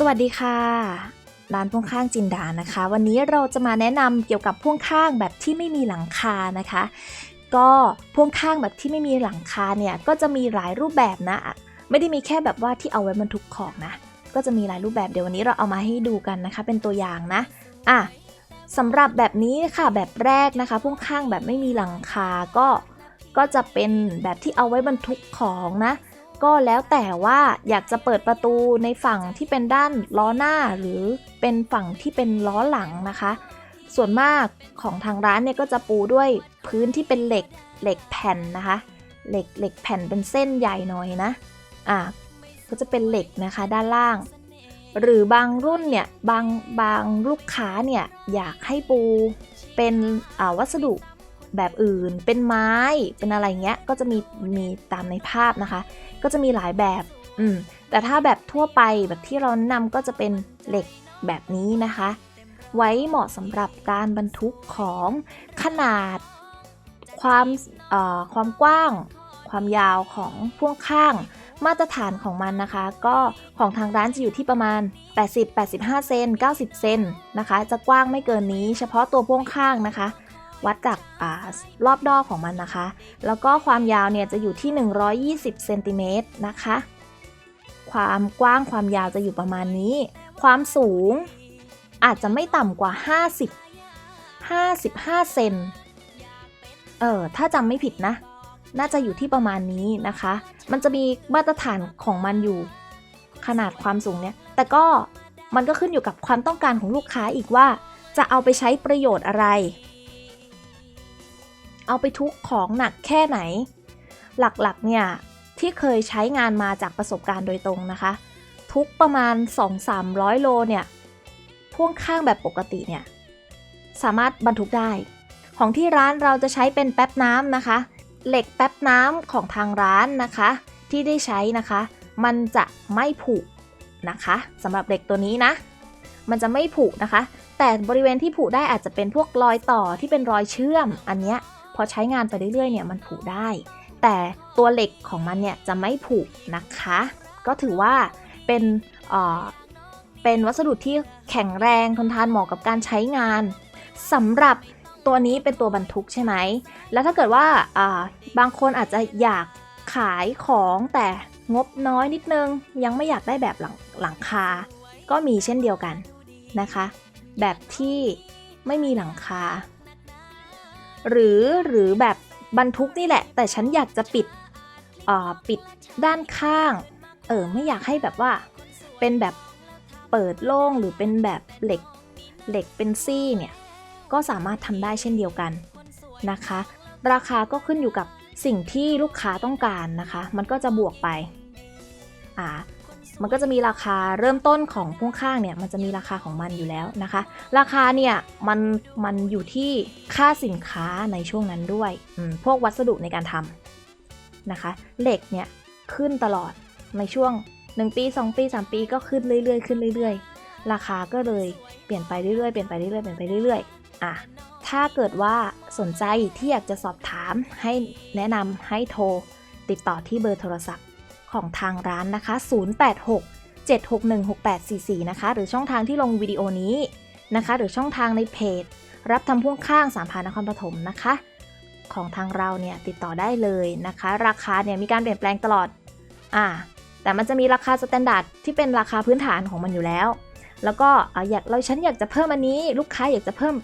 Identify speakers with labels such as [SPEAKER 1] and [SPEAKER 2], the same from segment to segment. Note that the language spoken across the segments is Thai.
[SPEAKER 1] สวัสดีค่ะ ร้านพ่วงข้างจินดานะคะ วันนี้เราจะมาแนะนำเกี่ยวกับพ่วงข้างแบบที่ไม่มีหลังคานะคะ ก็พ่วงข้างแบบที่ไม่มีหลังคาเนี่ยก็จะมีหลายรูปแบบนะ ไม่ได้มีแค่แบบว่าที่เอาไว้บรรทุกของนะ ก็จะมีหลายรูปแบบเดี๋ยววันนี้เราเอามาให้ดูกันนะคะ เป็นตัวอย่างนะอะสำหรับแบบนี้ค่ะแบบแรกนะคะพ่วงข้างแบบไม่มีหลังคาก็ก็จะเป็นแบบที่เอาไว้บรรทุกของนะ ก็แล้วแต่ว่าอยากจะเปิดประตูในฝั่งที่เป็นด้านล้อหน้าหรือเป็นฝั่งที่เป็นล้อหลังนะคะ ส่วนมากของทางร้านเนี่ยก็จะปูด้วยพื้นที่เป็นเหล็กเหล็กแผ่นนะคะ เหล็กเหล็กแผ่นเป็นเส้นใหญ่หน่อยนะอะก็จะเป็นเหล็กนะคะด้านล่าง หรือบางรุ่นเนี่ยบางบางลูกค้าเนี่ยอยากให้ปูเป็นวัสดุแบบอื่น เป็นไม้เป็นอะไรเงี้ยก็จะมีมีตามในภาพนะคะ ก็จะมีหลายแบบ อืม แต่ถ้าแบบทั่วไปแบบที่เราแนะนำก็จะเป็นเหล็กแบบนี้นะคะ ไว้เหมาะสำหรับการบรรทุกของขนาด ความอ่อความกว้าง ความยาวของพ่วงข้าง มาตรฐานของมันนะคะ ก็ของทางร้านจะอยู่ที่ประมาณ 80-85 เซน90 เซนนะคะ จะกว้างไม่เกินนี้ เฉพาะตัวพ่วงข้างนะคะ วัดจากอรอบดอกของมันนะคะ แล้วก็ความยาวเนี่ยจะอยู่ที่ 120เซนติเมตรนะคะ ความกว้างความยาวจะอยู่ประมาณนี้ ความสูงอาจจะไม่ต่ำกว่า 50 55 เซน เออ ถ้าจำไม่ผิดนะ น่าจะอยู่ที่ประมาณนี้นะคะ มันจะมีมาตรฐานของมันอยู่ ขนาดความสูงเนี่ย แต่ก็มันก็ขึ้นอยู่กับความต้องการของลูกค้าอีกว่า จะเอาไปใช้ประโยชน์อะไร เอาไปทุกของหนักแค่ไหน หลักๆเนี่ยที่เคยใช้งานมาจากประสบการณ์โดยตรงนะคะ ทุกประมาณ 2-300 โลเนี่ยพ่วงข้างแบบปกติเนี่ยสามารถบรรทุกได้ ของที่ร้านเราจะใช้เป็นแป๊บน้ำนะคะ เหล็กแป๊บน้ำของทางร้านนะคะ ที่ได้ใช้นะคะ มันจะไม่ผุนะคะสำหรับเหล็กตัวนี้นะ มันจะไม่ผุนะคะ แต่บริเวณที่ผุได้อาจจะเป็นพวกรอยต่อที่เป็นรอยเชื่อมอันเนี้ย อใช้งานไปเรื่อยๆเนี่ยมันผุได้ แต่ตัวเหล็กของมันเนี่ยจะไม่ผุนะคะ ก็ถือว่าเป็นเออเป็นวัสดุที่แข็งแรงทนทานเหมาะกับการใช้งานสำหรับตัวนี้เป็นตัวบรรทุกใช่ไหม แล้วถ้าเกิดว่าอ่าบางคนอาจจะอยากขายของแต่งบน้อยนิดนึง ยังไม่อยากได้แบบหลังหลังคา ก็มีเช่นเดียวกันนะคะ แบบที่ไม่มีหลังคา หรือหรือแบบบรรทุกนี่แหละ แต่ฉันอยากจะปิดอ่อปิดด้านข้าง เออไม่อยากให้แบบว่า เป็นแบบเปิดโล่งหรือเป็นแบบเหล็กเหล็กเป็นซี่เนี่ย ก็สามารถทำได้เช่นเดียวกันนะคะ ราคาก็ขึ้นอยู่กับสิ่งที่ลูกค้าต้องการนะคะ มันก็จะบวกไปอ่า มันก็จะมีราคาเริ่มต้นของพ่วงข้างเนี่ยมันจะมีราคาของมันอยู่แล้วนะคะ ราคาเนี่ยมันมันอยู่ที่ค่าสินค้าในช่วงนั้นด้วยพวกวัสดุในการทำนะคะ เหล็กเนี่ยขึ้นตลอดในช่วง 1 ปี 2 ปี 3 ปีก็ขึ้นเรื่อยๆขึ้นเรื่อย ๆ ราคาก็เลยเปลี่ยนไปเรื่อยๆเปลี่ยนไปเรื่อยๆเปลี่ยนไปเรื่อยๆอะถ้าเกิดว่าสนใจที่อยากจะสอบถามให้แนะนำให้โทรติดต่อที่เบอร์โทรศัพท์ ของทางร้านนะคะ 086 761 6844 นะคะ หรือช่องทางที่ลงวิดีโอนี้นะคะ หรือช่องทางในเพจ รับทำพ่วงข้างสามพานนครปฐมนะคะ ของทางเราเนี่ยติดต่อได้เลยนะคะ ราคาเนี่ยมีการเปลี่ยนแปลงตลอดอ่าแต่มันจะมีราคาสแตนดาร์ดที่เป็นราคาพื้นฐานของมันอยู่แล้ว แล้วก็อะอยากเราฉันอยากจะเพิ่มอันนี้ลูกค้าอยากจะเพิ่ม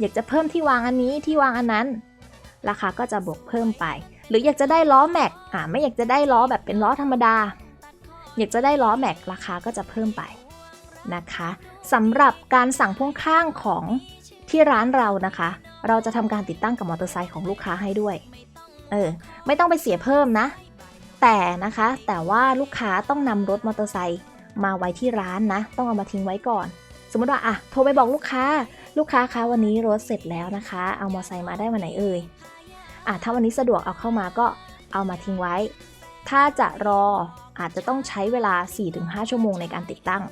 [SPEAKER 1] อยากจะเพิ่มที่วางอันนี้ที่วางอันนั้น ราคาก็จะบวกเพิ่มไป หรืออยากจะได้ล้อแม็กอ่าไม่อยากจะได้ล้อแบบเป็นล้อธรรมดา อยากจะได้ล้อแม็กราคาก็จะเพิ่มไปนะคะสำหรับการสั่งพ่วงข้างของที่ร้านเรานะคะ เราจะทำการติดตั้งกับมอเตอร์ไซค์ของลูกค้าให้ด้วย เออ ไม่ต้องไปเสียเพิ่มนะ แต่นะคะ แต่ว่าลูกค้าต้องนำรถมอเตอร์ไซค์มาไว้ที่ร้านนะ ต้องเอามาทิ้งไว้ก่อน สมมติว่าอะโทรไปบอกลูกค้า ลูกค้าคะวันนี้รถเสร็จแล้วนะคะ เอามอเตอร์ไซค์มาได้วันไหนเอ่ย อะถ้าวันนี้สะดวกเอาเข้ามาก็เอามาทิ้งไว้ ถ้าจะรออาจจะต้องใช้เวลา 4-5 ชั่วโมงในการติดตั้ง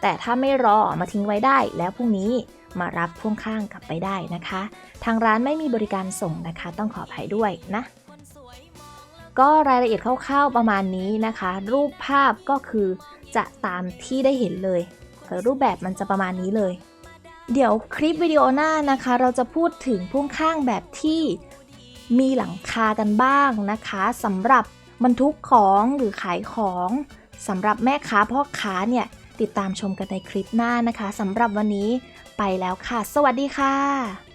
[SPEAKER 1] แต่ถ้าไม่รอมาทิ้งไว้ได้แล้วพรุ่งนี้มารับพ่วงข้างกลับไปได้นะคะ ทางร้านไม่มีบริการส่งนะคะ ต้องขออภัยด้วยนะ ก็รายละเอียดคร่าวๆประมาณนี้นะคะ รูปภาพก็คือจะตามที่ได้เห็นเลยรูปแบบมันจะประมาณนี้เลย เดี๋ยวคลิปวิดีโอหน้านะคะ เราจะพูดถึงพ่วงข้างแบบที่ มีหลังคากันบ้างนะคะสำหรับบรรทุกของหรือขายของสำหรับแม่ค้าพ่อค้าเนี่ยติดตามชมกันในคลิปหน้านะคะสำหรับวันนี้ไปแล้วค่ะ สวัสดีค่ะ